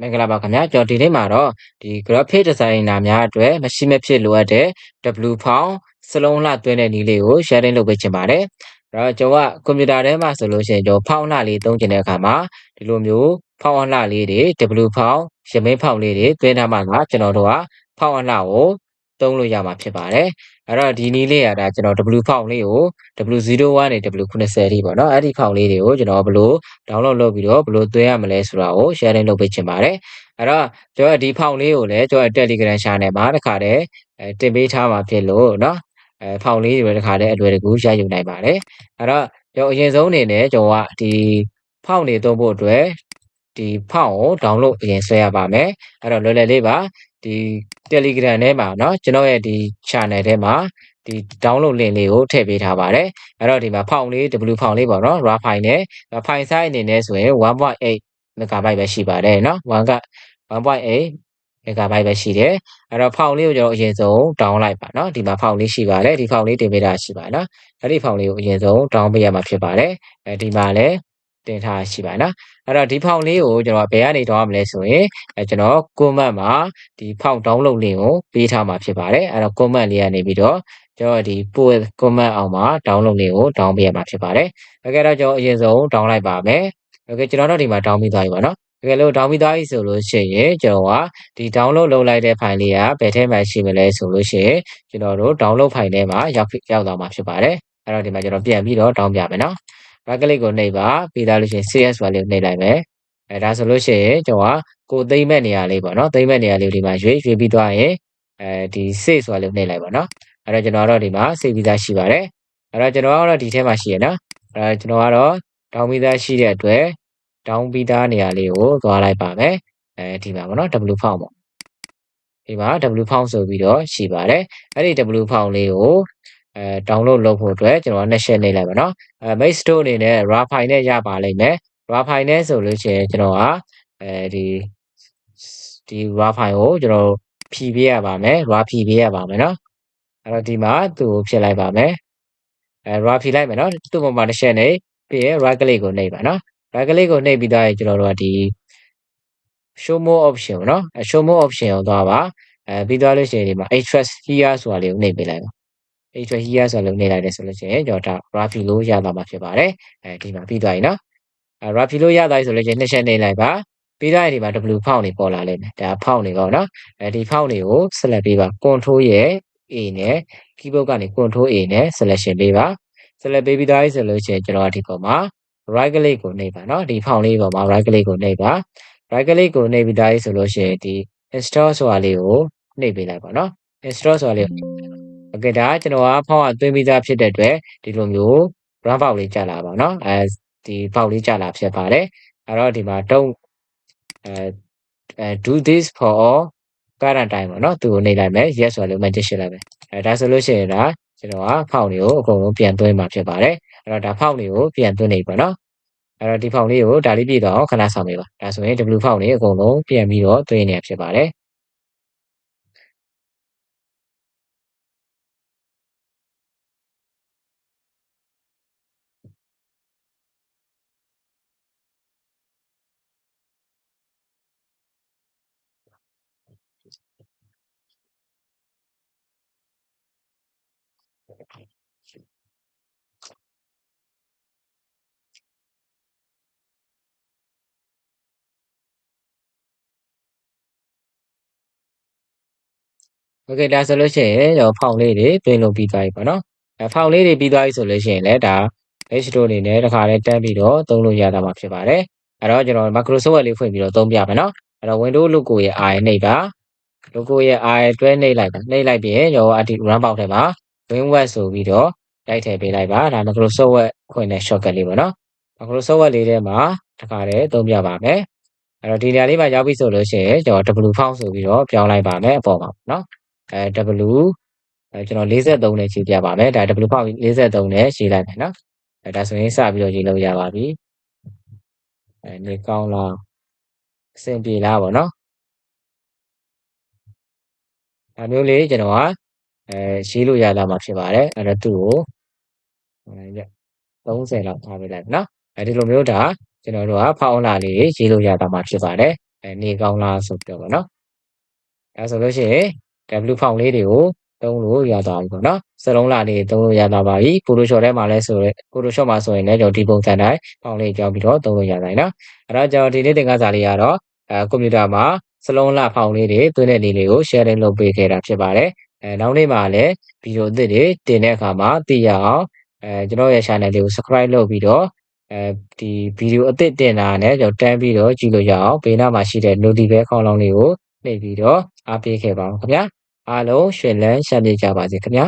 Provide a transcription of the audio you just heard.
မင်္ဂလာပါခင်ဗျာကျွန်တော်ဒီနေ့မှာတော့ဒီ graphic designer များအတွက်မရှိမဖြစ်လိုအပ်တဲ့ W font စလုံးလှသွင်းတဲ့နည်းလေးကို sharing လုပ်ပေးချင်ပါတယ်အဲ့တော့ကျွန်တော်ကကွန်ပျူတာထဲမှာဆိုလို့ရှိရင်ကျွန်တော် font လှလေးသုံးချင်တဲ့အခါမှာဒီလိုမျိုး font လှလေးတွေ W font ရမင်း font လေးတွေသွင်းထားမှသာကျွန်တော်တို့က font လှကို သုံးလို့ရမှာဖြစ်ပါတယ်အဲ့တော့ဒီနည်းလေးကဒါကျွန်တော် W ဖောင်လေးကို W01 နဲ့ W90 ထိပေါ့နော်အဲ့ဒီဖောင်လေးတွေကိုကျွန်တော်ဘယ်လို download လုပ်ပြီးတော့ဘယ်လိုသွင်းရမလဲဆိုတာကို sharing လုပ်ပေးချင်ပါတယ်အဲ့တော့ကျွန်တော်ဒီဖောင်လေးကိုလည်းကျွန်တော် Telegram channel မှာတခါတည်းအဲတင်ပေးထားမှာဖြစ်လို့နော်အဲဖောင်လေးတွေတခါတည်းအလွယ်တကူရယူနိုင်ပါတယ်အဲ့တော့ကျွန်တော်အရင်ဆုံးအနေနဲ့ကျွန်တော်ကဒီဖောင်တွေသုံးဖို့အတွက်ဒီဖောင်ကို download အရင်ဆွဲရပါမယ်အဲ့တော့လွယ်လွယ်လေးပါ ဒီ Telegram ထဲမှာเนาะကျွန်တော်ရဲ့ဒီ channel ထဲမှာဒီ download link လေးကိုထည့်ပေးထားပါတယ်အဲ့တော့ဒီမှာ font လေး W font လေးပေါ့เนาะ raw file နဲ့ file size အနေနဲ့ဆိုရင်1.8 megabyte ပဲရှိပါတယ်เนาะ1က1.8 megabyte ပဲရှိတယ်အဲ့တော့ font လေးကိုကျွန်တော်အရင်ဆုံး down လိုက်ပါเนาะဒီမှာ font လေးရှိပါတယ်ဒီ font လေးတင်ပေးတာရှိပါတယ်เนาะအဲ့ဒီ font လေးကိုအရင်ဆုံး down ပေးရမှာဖြစ်ပါတယ်အဲဒီမှာလည်းတင်ထားရှိပါတယ်နော် အဲ့တော့ဒီ font လေးကိုကျွန်တော်ဘယ်ကနေ down ရမလဲဆိုရင်အဲကျွန်တော် comment မှာဒီ font download link ကိုပေးထားမှာဖြစ်ပါတယ်အဲ့တော့ comment လေးကနေပြီးတော့ကျွန်တော်ဒီ post comment အောင်မှာ download link ကို down ပေးရမှာဖြစ်ပါတယ်โอเคတော့ကျွန်တော်အရင်ဆုံး down လိုက်ပါမယ်โอเคကျွန်တော်တို့ဒီမှာ down ပြီးသွားပြီပေါ့နော်တကယ်လို့ down ပြီးသွားပြီဆိုလို့ရှိရင်ကျွန်တော်ကဒီ download လုပ်လိုက်တဲ့ file လေးကဘယ်ထဲမှာရှိမလဲဆိုလို့ရှိရင်ကျွန်တော်တို့ download file ထဲမှာရောက်ရောက်သွားမှာဖြစ်ပါတယ်အဲ့တော့ဒီမှာကျွန်တော်ပြန်ပြီးတော့ down ပြမယ်နော် right click ကိုနှိပ်ပါပြီးသားလို့ရှိရင် CS file လေးကိုနှိပ်လိုက်မယ်အဲဒါဆိုလို့ရှိရင်ကျွန်တော်ကကိုသိမ့်မဲ့နေရာလေးပေါ့နော်သိမ့်မဲ့နေရာလေးဒီမှာရွေးရွေးပြီးသွားရင်အဲဒီ save ဆိုတာလေးကိုနှိပ်လိုက်ပါနော်အဲ့တော့ကျွန်တော်တော့ဒီမှာ save ပြီးသားရှိပါတယ်အဲ့တော့ကျွန်တော်ကတော့ဒီထဲမှာရှိရနော်အဲကျွန်တော်ကတော့ down ပြီးသားရှိတဲ့အတွက် down ပြီးသားနေရာလေးကိုသွားလိုက်ပါမယ်အဲဒီမှာပေါ့နော် W font ပေါ့ဒီမှာ W font ဆိုပြီးတော့ရှိပါတယ်အဲ့ဒီ W font လေးကို အဲ download လုပ်ဖို့အတွက်ကျွန်တော်နှစ်ချက်နှိပ်လိုက်ပါနော်အဲ make store အနေနဲ့ raw file နဲ့ရပါလိမ့်မယ် raw file နဲ့ဆိုလို့ရှိရင်ကျွန်တော်ကအဲဒီဒီ raw file ကိုကျွန်တော်ဖြည့်ပေးရပါမယ် raw ဖြည့်ပေးရပါမယ်နော်အဲ့တော့ဒီမှာသူ့ကိုဖြစ်လိုက်ပါမယ်အဲ raw ဖြည့်လိုက်မယ်နော်သူ့ပေါ်မှာတစ်ချက်နေပြီးရင် right click ကိုနှိပ်ပါနော် right click ကိုနှိပ်ပြီးသားရင်ကျွန်တော်တို့ကဒီ show more option ပေါ့နော် show more option ကိုသွားပါအဲပြီးသွားလို့ရှိရင်ဒီမှာ extract here ဆိုတာလေးကိုနှိပ်ပေးလိုက်ပါ equal here ဆိုလုံးနေလိုက်တယ်ဆိုလို့ရှိရင်ကျွန်တော်ဒါ graphy လို့ရသွားမှာဖြစ်ပါတယ်အဲဒီမှာပြီးသွားပြီနော်အဲ graphy လို့ရသွားပြီဆိုလို့ရှိရင်နှစ်ချက်နေလိုက်ပါပြီးတော့ဒီမှာ w ဖောင့်နေပေါ်လာလိမ့်မယ်ဒါဖောင့်နေပေါ့နော်အဲဒီဖောင့်နေကို select ပေးပါ control ရဲ့ a နဲ့ keyboard ကနေ control a နဲ့ selection ပေးပါ select ပေးပြီးသားပြီဆိုလို့ရှိရင်ကျွန်တော်ဒီပေါ်မှာ right click ကိုနှိပ်ပါနော်ဒီဖောင့်လေးပေါ်မှာ right click ကိုနှိပ်ပါ right click ကိုနှိပ်ပြီးသားပြီဆိုလို့ရှိရင်ဒီ install ဆိုတာလေးကိုနှိပ်ပေးလိုက်ပါနော် install ဆိုတာလေးကို โอเคဒါကကျွန်တော်က font ကသွင်းပြီးသားဖြစ်တဲ့အတွက်ဒီလိုမျိုး run box လေးကြာလာပါเนาะအဲဒီ box လေးကြာလာဖြစ်ပါတယ်အဲ့တော့ဒီမှာ don't အဲ do this for all current time ပေါ့เนาะသူကိုနှိပ်လိုက်မယ် yes ဆိုတာလေးကို mention ရှင်းလိုက်မယ်အဲဒါဆိုလို့ရှိရင်ဒါကျွန်တော်ကဖောက်တွေကိုအကုန်လုံးပြန်သွင်းမှာဖြစ်ပါတယ်အဲ့တော့ဒါဖောက်တွေကိုပြန်သွင်းနေပြီပေါ့နော်အဲ့တော့ဒီဖောက်လေးကိုဒါလေးပြည့်တော့ခဏဆောင်ပေးပါဒါဆိုရင် W ဖောက်တွေအကုန်လုံးပြန်ပြီးတော့သွင်းနေဖြစ်ပါတယ် โอเคဒါဆိုလို့ရှိရင်ကျွန်တော်ဖောက်လေးတွေတွင်းလို့ပြီးသွားပြီပေါ့နော်အဲဖောက်လေးတွေပြီးသွားပြီဆိုလို့ရှိရင်လည်းဒါ H တို့အနေနဲ့တစ်ခါလေးတက်ပြီးတော့သုံးလို့ရတာမှာဖြစ်ပါတယ်အဲ့တော့ကျွန်တော် Microsoft လေးဖွင့်ပြီးတော့သုံးပြမယ်နော်အဲ့တော့ Windows logo ရဲ့ I နှိပ်ပါ logo ရဲ့ I တွဲနှိပ်လိုက်ပါနှိပ်လိုက်ပြီးရင်ကျွန်တော်အဒီ run box ထဲမှာ WinWord ဆိုပြီးတော့တိုက်ထည့်ပေးလိုက်ပါဒါ Microsoft Word ဖွင့်တဲ့ shortcut လေးပေါ့နော် Microsoft Word လေးထဲမှာတစ်ခါလေးသုံးပြပါမယ်အဲ့တော့ဒီနေရာလေးမှာရောက်ပြီဆိုလို့ရှိရင်ကျွန်တော် W font ဆိုပြီးတော့ပြောင်းလိုက်ပါမယ်အပေါ်မှာနော်အဲ W အဲကျွန်တော်43နဲ့ခြေပြပါမယ်ဒါ W font 43နဲ့ခြေလိုက်မယ်နော်အဲဒါဆိုရင်စပြီးတော့ခြေလို့ရပါပြီအဲနေကောင်းလားအဆင်ပြေလားပေါ့နော်ဒါမျိုးလေးကျွန်တော်က အဲရေးလို့ရလာမှာဖြစ်ပါတယ်အဲ့တော့သူ့ကိုအဲ30လောက်ထားပေးလိုက်နော်အဲဒီလိုမျိုးဒါကျွန်တော်တို့ကဖောက်အွန်လာလေးရေးလို့ရတာမှာဖြစ်ပါတယ်အဲနေကောင်းလားဆိုပြီးတော့ဗောနော်အဲဆိုလို့ရှိရင် W font လေးတွေကိုသုံးလို့ရသွားပြီပေါ့နော်စလုံးလာလေးသုံးလို့ရသွားပါပြီ Photoshop ထဲမှာလဲဆိုရဲ Photoshop မှာဆိုရင်လည်းကျွန်တော်ဒီပုံစံတိုင်း font လေးကြောင်းပြီးတော့သုံးလို့ရနိုင်နော်အဲ့တော့ကျွန်တော်ဒီနေ့သင်ခန်းစာလေးကတော့အဲကွန်ပျူတာမှာစလုံးလာ font လေးတွေသွင်းတဲ့နည်းလေးကို sharing လုပ်ပေးခဲ့တာဖြစ်ပါတယ် အဲနောက်နေ့မှာလည်းဗီဒီယိုအသစ်တွေတင်တဲ့အခါမှာသိရအောင်အဲကျွန်တော်ရဲ့ channel လေးကို subscribe လုပ်ပြီးတော့အဲဒီဗီဒီယိုအသစ်တင်တာနဲ့ကျွန်တော်တန်းပြီးတော့ကြည့်လို့ရအောင်ဘေးနားမှာရှိတဲ့ notification ခေါင်းလောင်းလေးကိုနှိပ်ပြီးတော့အားပေးခဲ့ပါအောင်ခင်ဗျာအားလုံးရွှင်လန်းရှမ်းမြေ့ကြပါစေခင်ဗျာ